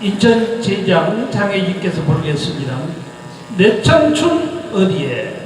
인천 제장 장애인께서 부르겠습니다. 내 청춘 어디에